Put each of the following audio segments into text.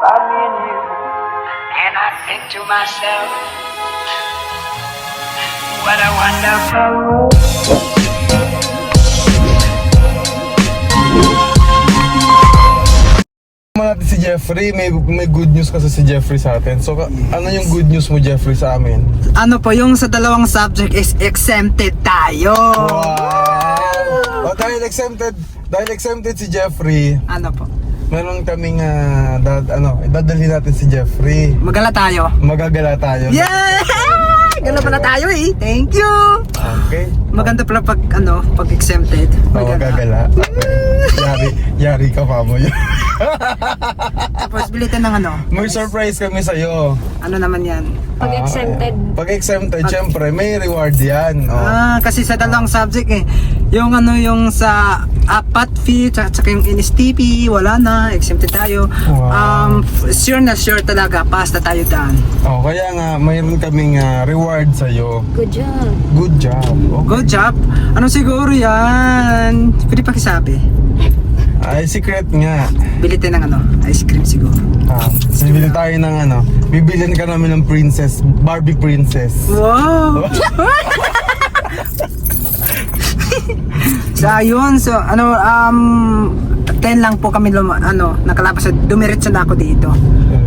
about me and you. And I think to myself, what a wonderful world. Natin si Jeffrey, may, may good news kasi si Jeffrey sa atin. So, ka- ano yung good news mo, Jeffrey, sa amin? Ano po, yung sa dalawang subject is exempted tayo. Wow! O, dahil exempted, dahil exempted si Jeffrey, Ano po? Meron kaming, ah, dad, ano, dadalhin natin si Jeffrey. Magala tayo. Magagala tayo. Yeah! Gala pala tayo eh. Thank you! Okay. Maganda pala pag ano, pag exempted. Magagala. Okay. Yari, yari ka pa mo yun. Tapos bilitan ng ano. may surprise kami sa'yo. Ano naman yan? Pag Ah, exempted. Pag exempted, syempre, may reward yan. O. Ah, kasi sa dalawang subject eh. Yung ano yung sa apat fee, tsaka, tsaka yung NSTP, wala na, exempted tayo. Wow. Um, sure na sure talaga, pass na tayo daan. O, kaya nga, mayroon kaming ah, reward sa'yo. Good job. Good job. Okay. Good job! Ano siguro yan? Pwede pakisabi. Ay, secret nga. Bili tayo ng ano, ice cream siguro. Ah, bibili tayo ng ano, bibilin ka namin ng princess, Barbie princess. Wow! so ayun, so ano, um, 10 lang po kami lum- ano, nakalabas at dumiretso na ako dito.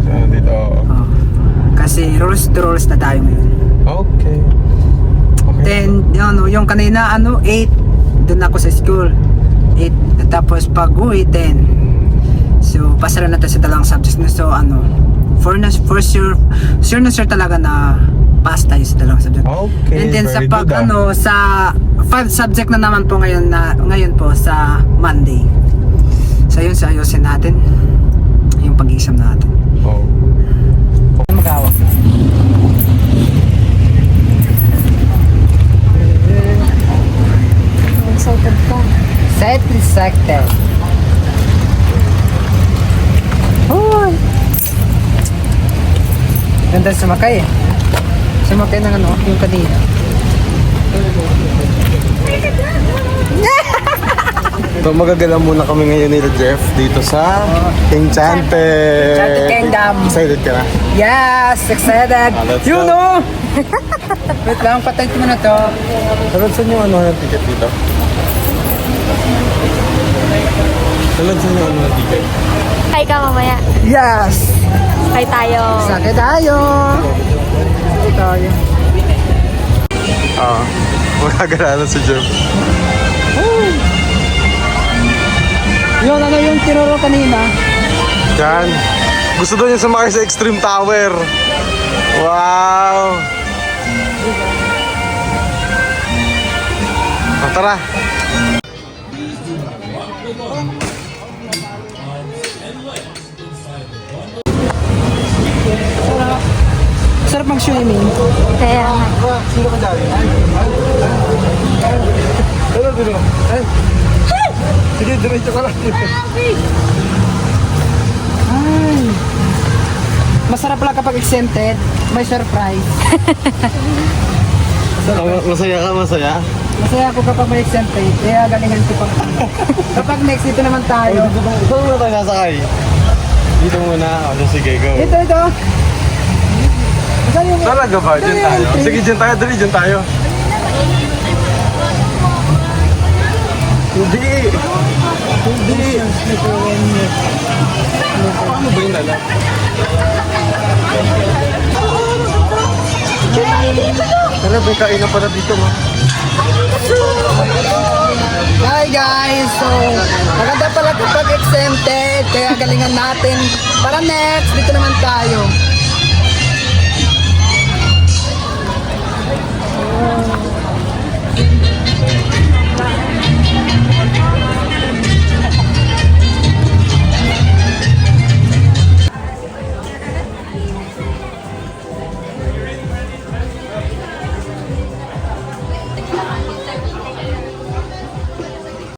Ah, dito. Oh. Kasi rules to rules na tayo ngayon. Okay. Okay. Then, ano, yung kanina, ano, 8, doon ako sa school. 8, tapos pag uwi, 10. So, pasara na tayo sa dalawang subjects na. So, ano, for, na, for sure, sure na sure talaga na pass tayo sa dalawang subject. Okay, And then sa very pag, good, ah. ano, sa five subject na naman po ngayon na, ngayon po sa Monday. So, yun, sa ayusin natin yung pag-exam natin. Oh. Magawa. Excited ka. Set sector. Hoy! Ganda sumakay eh. Sumakay ng ano, yung kanina. So magagala muna kami ngayon nila Jeff dito sa Enchanted. Enchanted Kingdom. Excited ka na? Yes! Excited! Ah, let's you go. know! Wait lang, patay mo na to. Talad saan yung ano ng ticket dito? Talad saan yung ano ng ticket? Hi ka mamaya. Yes! Hi tayo. Sakay tayo! Tayo. Ah, magagala na si Jeff. Yun, ano yung tinuro kanina? Yan. Gusto daw niya sumakay sa Extreme Tower. Wow! O, tara. Sarap mag-swimming. Kaya nga. Sino ka dali? Ano, dito? Sige, diretso ka lang. Ay. Masarap pala kapag exempted. May surprise. Masaya ka, masaya? Masaya ako kapag may exempted. Kaya galingan ko pa. kapag next dito naman tayo. Saan muna tayo nasakay? Dito muna. O, sige, go. Ito, ito. Talaga ba? Diyan tayo? Sige, diyan tayo. Dali, diyan tayo. Hindi. Hindi. Paano ba yung lala? Tara, may kainan pala dito, ma. Hi guys! So, maganda pala kapag exempted. Kaya galingan natin. Para next, dito naman tayo.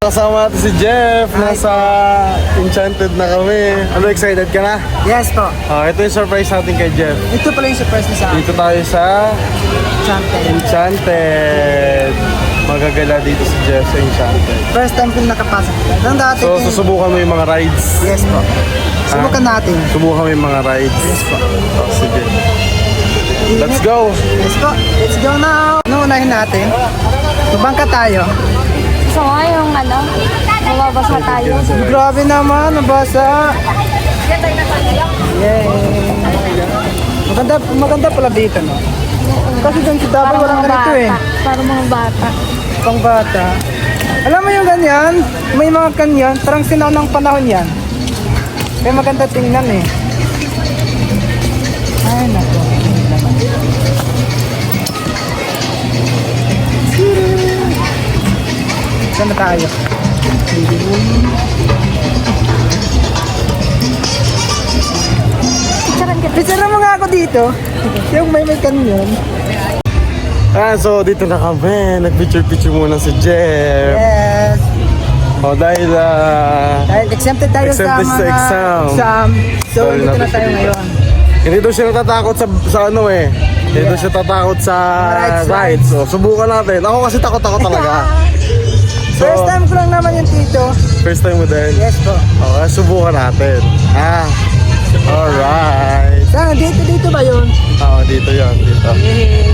Kasama natin si Jeff. Nasa Enchanted na kami. Ano, excited ka na? Yes po. Ah, ito yung surprise natin kay Jeff. Ito pala yung surprise na sa akin. Dito tayo sa Champion. Enchanted. magagala dito si Jeff sa Enchanted. First time kong nakapasok. Nang dati, So, eh, susubukan mo yung mga rides. yes po. Subukan natin. Subukan mo yung mga rides. Yes po. Oh, sige. Let's go! Yes po. Let's go now. Ano unahin natin? Mabangka tayo. Ano, mababasa tayo. Grabe naman, nabasa. Yay! Maganda, maganda pala dito, no? Kasi doon sa Davao walang ganito eh. Para mga bata. Pang bata. Alam mo yung ganyan? May mga kanyan, parang sinaunang panahon yan. Kaya maganda tingnan eh. Ay, nako. Saan na tayo? Picture mo nga ako dito. Yung may may kanyon. Ah, so dito na kami. Nag-picture-picture muna si Jeff. Yes. Oh, dahil ah, Dahil exempted tayo Exempted sa mga exam. exam. So, Dahil dito na tayo ngayon. hindi daw siya natatakot sa, sa ano eh. Hindi daw siya tatakot sa Rides, rides. So, subukan natin. Ako kasi takot-takot talaga. So, First time ko lang naman yung tito. First time mo din? Yes po. Okay, subukan natin. Ah, alright. Saan? Dito, dito ba yun? Oo, dito yon dito. Ari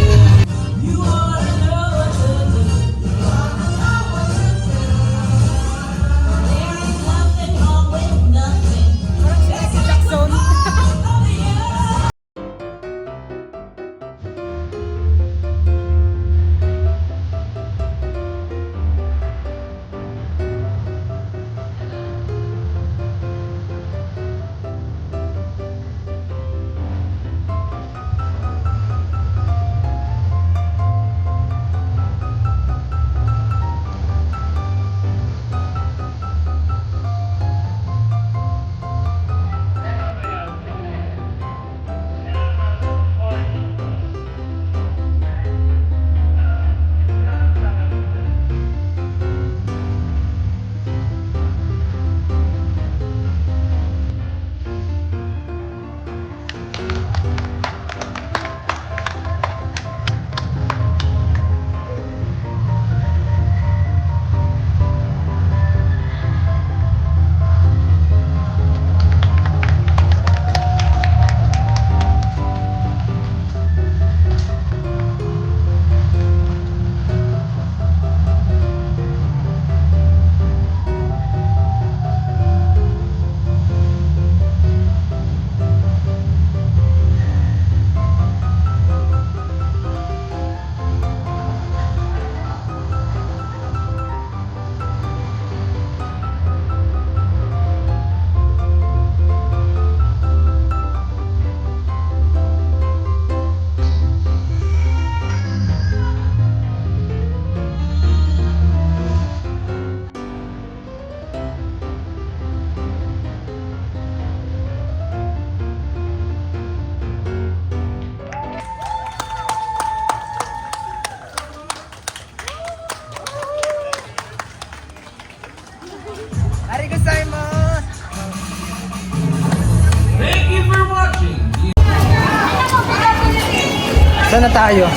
Saan na tayo?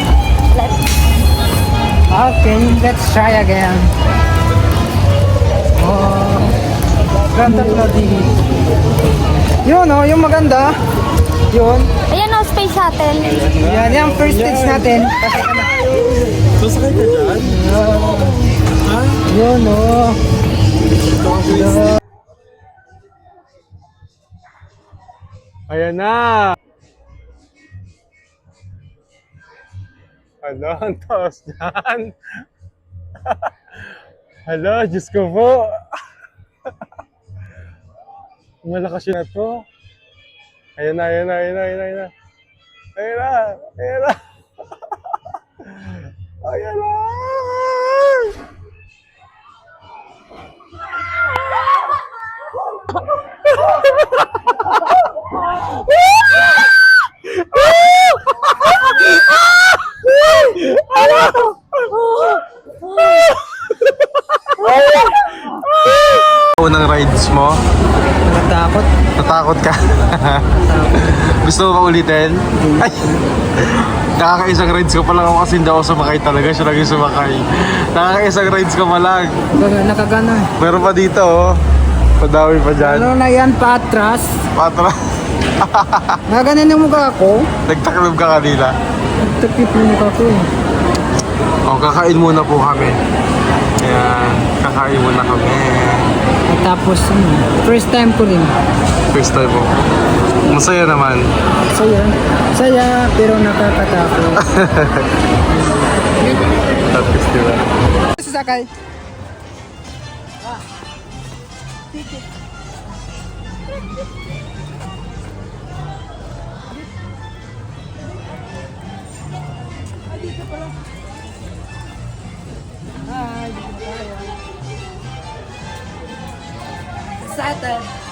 Left. Okay, let's try again. Oh, ganda pala dito. Yun oh, yung maganda. Yun. Ayan o, space shuttle. Yan, yung first stage natin. Pasok ka na. Sasakay ka dyan? Yun oh. Ayan na! Ano, ang taas dyan? Hala, Diyos ko po! Malakas yun na to. Na, ayan na, ayan na, ayan na, ayan na. Ayan na. Ayan na! Unang rides mo? Nakatakot. Natakot ka? Gusto mo pa ulitin? Ay! Nakakaisang rides ko pa lang ako kasi hindi ako sumakay talaga. Siya lang yung sumakay. Nakakaisang rides ko pa lang. Eh. Meron pa dito oh. Padawi pa dyan. Ano na yan, patras. Patra. Naganin yung mukha ko. Nagtaklob ka kanila. Nagtapip yung mukha ko eh. O, kakain muna po kami. Ayan, kakain muna kami. At tapos, ano, first time ko rin. First time po. Masaya naman. Saya. Saya, pero nakakatakot. Tapos, di ba? Sasakay. Excited. Nagugutom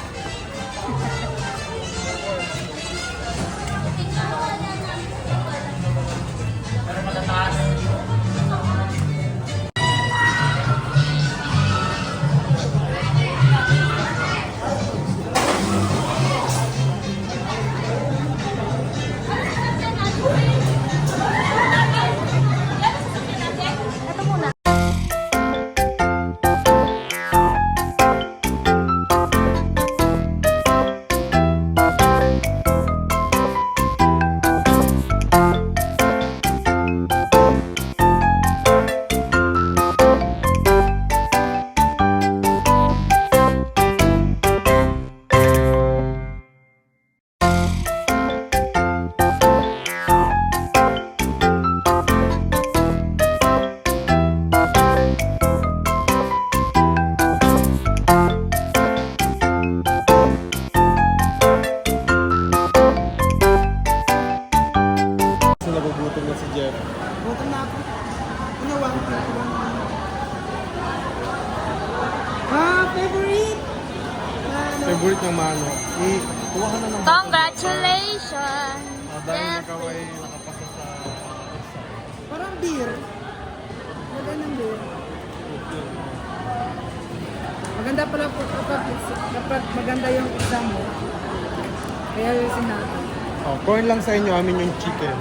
corn lang sa inyo, amin yung chicken.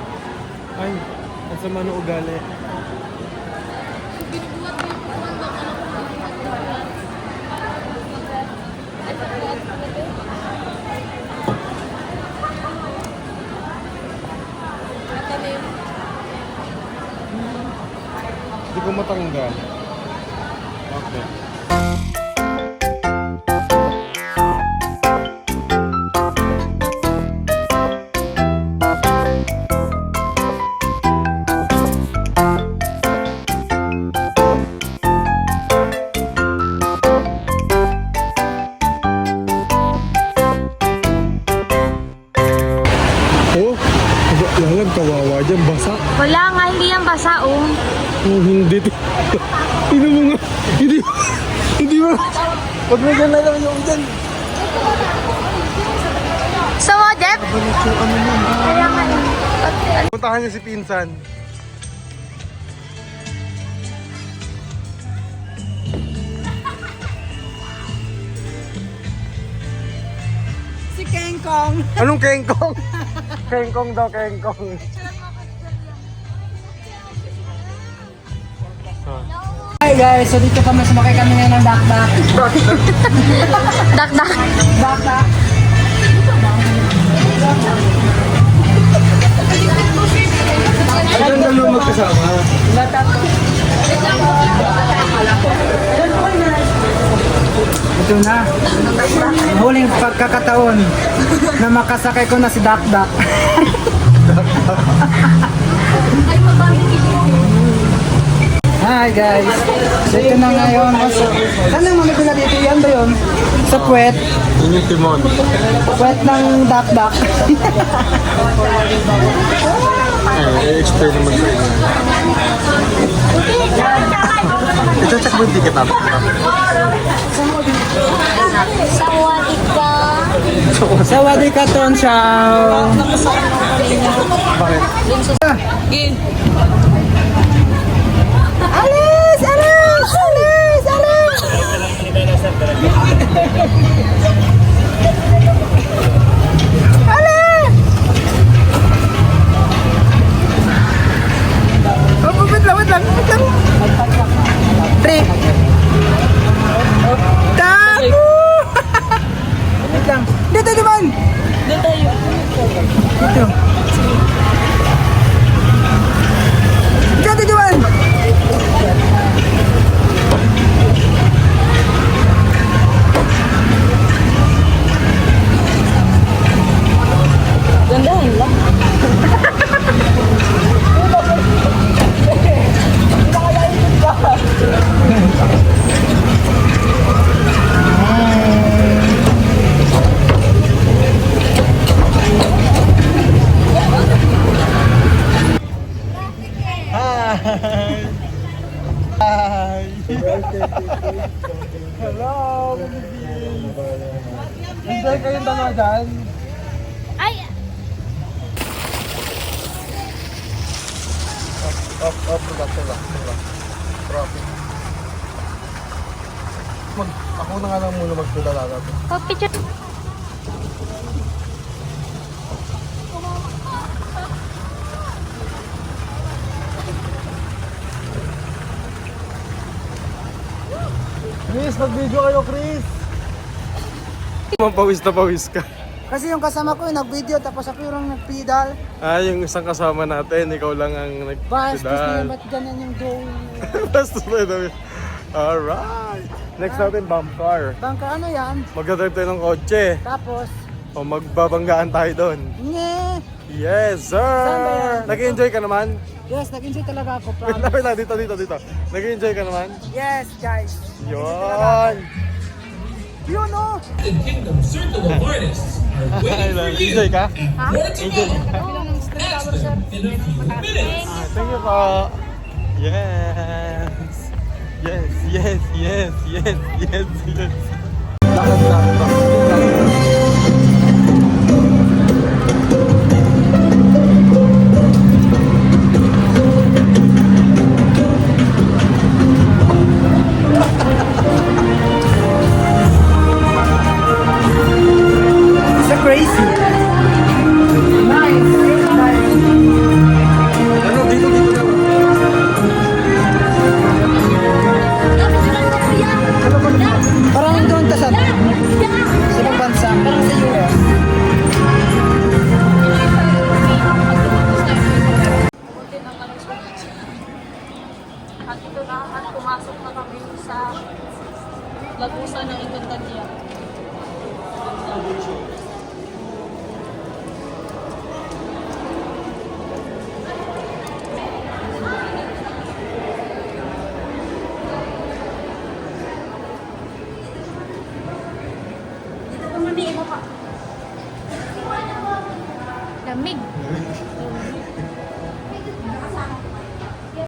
Ay, ang sama ng ugali. Hindi ko matanggal. Eh. Puntahan niyo si Pinsan. Si King Kong. Anong kengkong? kengkong daw, kengkong. Hi guys, so dito kami sumakay kami ngayon ng dakdak. Dak, dak. Dakdak. Ay, ganda naman magkasama. Ito na. Huling pagkakataon na makasakay ko na si Dakdak. Hi guys. So ito na ngayon. So, saan ang mga pila dito? Yan ba yun? Sa puwet. Yun yung timon. Puwet ng Dakdak. Eh, i-explain naman sa inyo. Ito, check mo yung ticket natin. Sawadee ka. Sawadee ka, Ton Chow. Bakit? Alis! Alis! Alis! Alis! Alis! Hi! Hi! Hello! Enjoy kayong dalawa dyan? Ay! Up, up, relax, relax, relax. Traffic. Mag, ako na nga lang muna magpedala natin. Pag-picture. Chris, mag-video kayo, Chris! Pawis na pawis ka. Kasi yung kasama ko yung nag-video tapos ako yung nag-pedal. Ah, yung isang kasama natin, ikaw lang ang Bastos na nagpedal. yun, ba't ganyan yung going? Bastos na yun. Alright! Next natin, bump car. Bangka ano yan? Magdadrive tayo ng kotse. Tapos, O magbabanggaan tayo doon. nye! Yes, sir! Nag-enjoy ka naman? Yes, nag-enjoy talaga ako, Wait lang, promise. wait lang. Dito, dito, dito. Nag-enjoy ka naman? Yes, guys. Yun! Yun, oh! The Kingdom Circle of Artists are waiting for you Enjoy ka? to Go. Ask them in a few minutes. Ah, thank you po. Yes. Yes, yes, yes, yes, yes, yes. Lakad lang.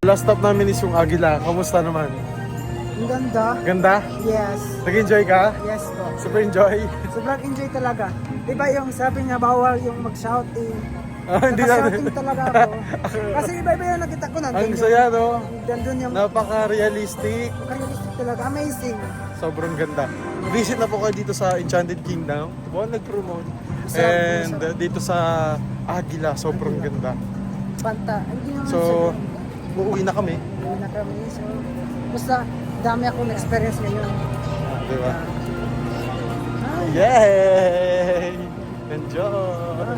Last stop namin is yung Agila. Kamusta naman? Ang ganda. Ganda? Yes. Nag-enjoy ka? Yes po. Super enjoy? Sobrang enjoy talaga. Diba yung sabi niya bawal yung mag-shouting. Ah, hindi na. Naka-shouting talaga ako. Kasi iba-iba yung nakita ko nandun. Ang yung- saya, no? Nandun yung Napaka-realistic. realistic talaga. Amazing. Sobrang ganda. Visit na po kayo dito sa Enchanted Kingdom. Wow, nag-promote. Masarap, And masarap. uh, dito sa Agila, sobrang ganda. Hindi naman So, siya- uuwi na kami. Uwi na kami. So, basta dami akong experience ngayon. Di ba? Ay, Yay! Enjoy!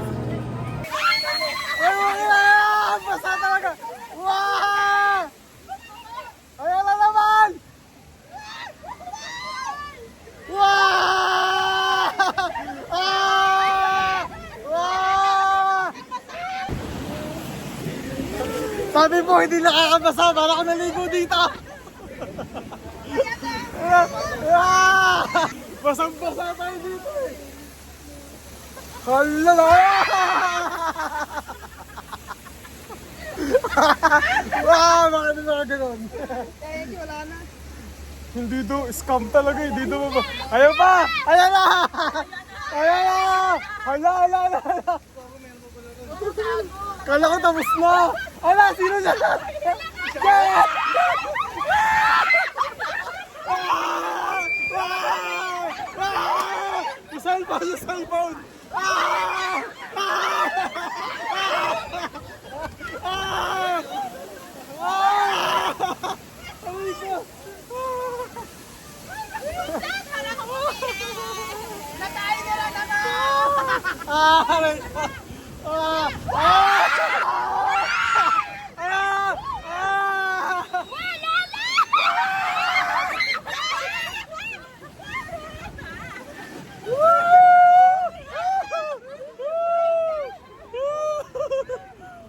Wow! Basta talaga! Wow! Ayan na naman! Wow! Ah! Wow! Sabi mo, hindi nakakabasa. Para ako naligo dito. Ah! Basang-basa tayo dito eh. Hala! wow! Bakit na ganun? you, wala na. Hindi do, scam talaga eh. Hindi do ba? Ayaw pa! Ayan na! Ayan na! Hala, hala, hala, hala. Kala ko tapos na. Hala, sino siya? Ah! Ah! Ah! Yung cellphone, yung cellphone! Ah! Ah! Ah! Ah! Ah! Ah! Ah! Ah! Ah! Ah!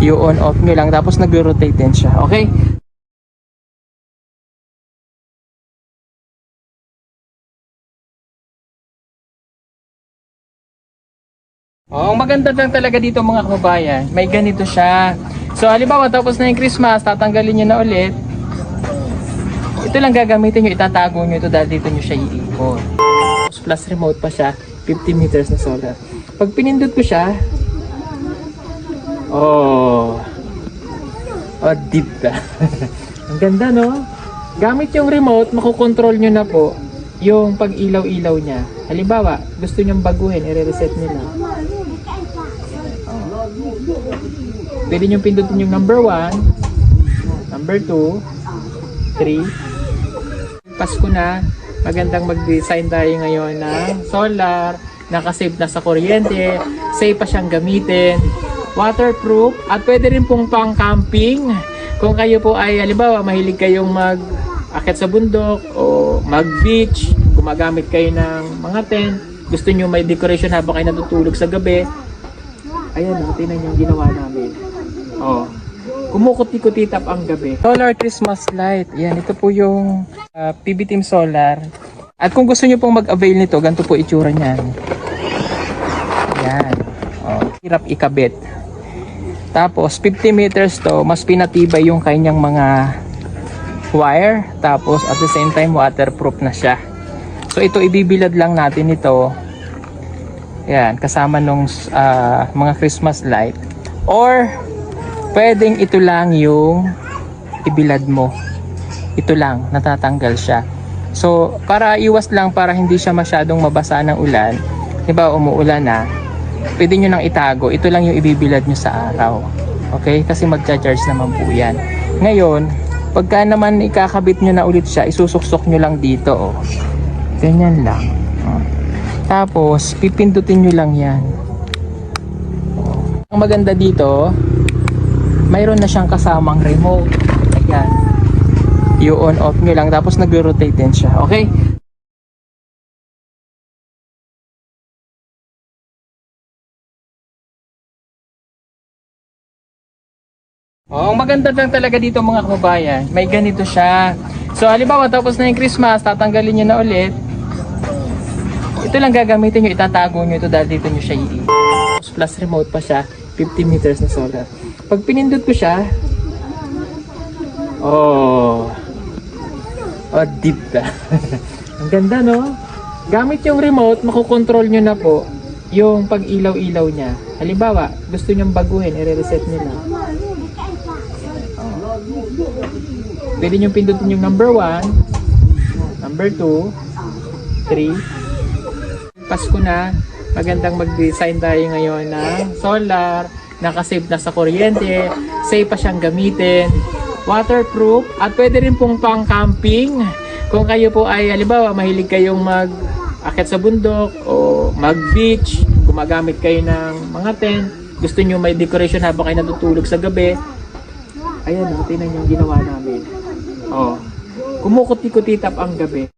I-on off nyo lang tapos nag-rotate din siya okay Oh, ang maganda lang talaga dito mga kababayan, may ganito siya. So, halimbawa, tapos na yung Christmas, tatanggalin nyo na ulit. Ito lang gagamitin nyo, itatago nyo ito dahil dito nyo siya. Tapos Plus remote pa siya, 50 meters na solar. Pag pinindot ko siya, Oh. Ka. Ang ganda, no? Gamit yung remote, makokontrol nyo na po yung pag-ilaw-ilaw niya. Halimbawa, gusto nyong baguhin, i-reset nyo na. Pwede nyo pindutin yung number 1, number 2, 3. Pasko na, magandang mag-design tayo ngayon ng solar, nakasave na sa kuryente, safe pa siyang gamitin, waterproof, at pwede rin pong pang camping. Kung kayo po ay, halimbawa, mahilig kayong mag akit sa bundok o mag beach, gumagamit kayo ng mga tent, gusto nyo may decoration habang kayo natutulog sa gabi, ayan o, tingnan nyo yung ginawa namin. Oh. Kumukuti-kutitap ang gabi. Solar Christmas light. Yan, ito po yung ah, PB Team Solar. At kung gusto nyo pong mag-avail nito, ganito po itsura niyan. Yan. Oh, hirap ikabit. Tapos 50 meters to, mas pinatibay yung kanyang mga wire. Tapos at the same time waterproof na siya. So ito ibibilad lang natin ito. Yan, kasama nung ah, mga Christmas light. Or pwedeng ito lang yung ibilad mo. Ito lang, natatanggal siya. So, para iwas lang, para hindi siya masyadong mabasa ng ulan, di ba umuulan na, pwede nyo nang itago, ito lang yung ibibilad nyo sa araw. Okay? Kasi magcha-charge naman po yan. Ngayon, pagka naman ikakabit nyo na ulit siya, isusuksok nyo lang dito. Oh. Ganyan lang. Oh. Tapos, pipindutin nyo lang yan. Ang maganda dito, mayroon na siyang kasamang remote. Ayan. I-on off nyo lang, tapos nag-rotate din siya. Okay? Oh, ang maganda lang talaga dito mga kababayan, may ganito siya. So, halimbawa, tapos na yung Christmas, tatanggalin nyo na ulit. Ito lang gagamitin nyo, itatago nyo ito dahil dito nyo siya i Plus remote pa siya, 50 meters na solar. Pag pinindot ko siya, oh, oh, deep ka. ang ganda, no? Gamit yung remote, makokontrol nyo na po yung pag-ilaw-ilaw niya. Halimbawa, gusto nyong baguhin, i-reset nyo na. Pwede nyo pindutin yung number 1, number 2, 3. Pasko na, magandang mag-design tayo ngayon ng solar, nakasave na sa kuryente, safe pa siyang gamitin, waterproof, at pwede rin pong pang camping. Kung kayo po ay, halimbawa, mahilig kayong mag akit sa bundok o mag beach, gumagamit kayo ng mga tent, gusto nyo may decoration habang kayo natutulog sa gabi, ayan o, tingnan nyo yung ginawa namin. Oh. Kumukuti-kutitap ang gabi.